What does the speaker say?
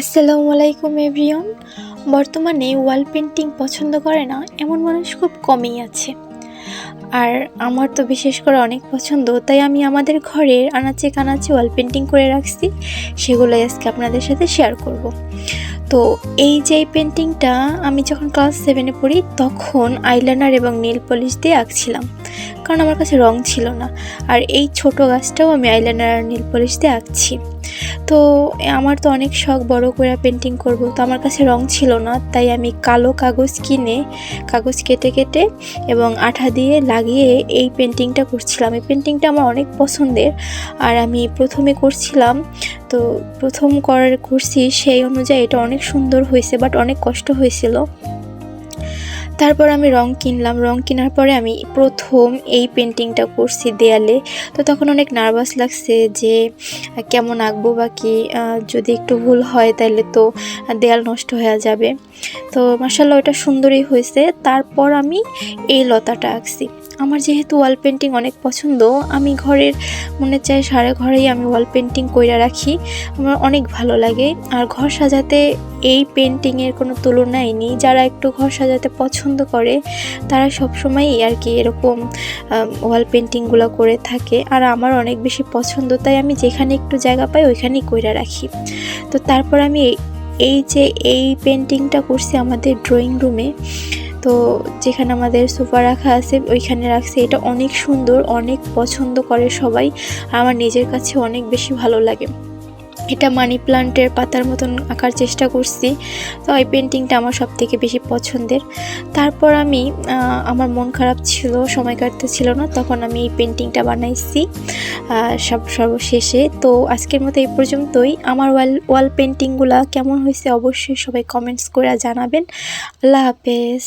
আসসালামু আলাইকুম এভরিওন বর্তমানে ওয়াল পেন্টিং পছন্দ করে না, এমন মানুষ খুব কমই আছে। আর আমার তো বিশেষ করে অনেক পছন্দ, তাই আমি আমাদের ঘরের আনাচে কানাচে ওয়াল পেন্টিং করে রাখছি। সেগুলোই আজকে আপনাদের সাথে শেয়ার করব। তো এই যে পেন্টিংটা আমি যখন ক্লাস সেভেনে পড়ি, তখন আইলাইনার এবং নীল পলিশ দিয়ে আঁকছিলাম। কারণ আমার কাছে রং ছিল না। আর এই ছোট গাছটাও আমি আইলাইনার আর নীল পলিশ দিয়ে আঁকছি। তো আমার তো অনেক শখ বড় করে পেন্টিং করব। তো আমার কাছে রং ছিল না, তাই আমি কালো কাগজ কিনে, কাগজ কেটে কেটে এবং আঠা দিয়ে লাগিয়ে এই পেন্টিংটা করছিলাম। এই পেন্টিংটা আমার অনেক পছন্দের। আর আমি প্রথমে করছিলাম তো প্রথম করার করছি সেই অনুযায়ী এটা অনেক সুন্দর হয়েছে বাট অনেক কষ্ট হয়েছিল। তারপর আমি রং কিনলাম। রং কেনার পরে আমি প্রথম এই পেন্টিংটা করছি দেয়ালে। তো তখন অনেক নার্ভাস লাগছে যে, কেমন আঁকবো বা কি? যদি একটু ভুল হয় তাহলে তো দেয়াল নষ্ট হয়ে যাবে। তো মাসাল্লাহ ওটা সুন্দরই হয়েছে। তারপর আমি এই লতাটা আঁকছি। আমার যেহেতু ওয়াল পেন্টিং অনেক পছন্দ, আমি ঘরের মনে চাই সারা ঘরেই আমি ওয়াল পেন্টিং কইরা রাখি। আমার অনেক ভালো লাগে। আর ঘর সাজাতে এই পেন্টিংয়ের কোনো তুলনাই নেই। যারা একটু ঘর সাজাতে পছন্দ করে, তারা সবসময়ই আর কি এরকম ওয়াল পেন্টিংগুলো করে থাকে। আর আমার অনেক বেশি পছন্দ, তাই আমি যেখানে একটু জায়গা পাই ওইখানেই কইরা রাখি। তো তারপর আমি এই- এই যে এই পেন্টিংটা করছি আমাদের ড্রয়িং রুমে তো যেখানে আমাদের সোফা রাখা আছে, ওইখানে রাখছে। এটা অনেক সুন্দর, অনেক পছন্দ করে সবাই। আমার নিজের কাছে অনেক বেশি ভালো লাগে। এটা মানি প্লান্টের পাতার মতন আঁকার চেষ্টা করছি। তো এই পেন্টিংটা আমার সব থেকে বেশি পছন্দের। তারপর আমি আমার মন খারাপ ছিল, সময় কাটতে ছিল না, তখন আমি এই পেন্টিংটা বানাইছি সব, সর্বশেষে। তো আজকের মতো এই পর্যন্তই। আমার ওয়াল ওয়াল পেন্টিংগুলা কেমন হয়েছে অবশ্যই সবাই কমেন্টস করে জানাবেন। আল্লাহ হাফেজ।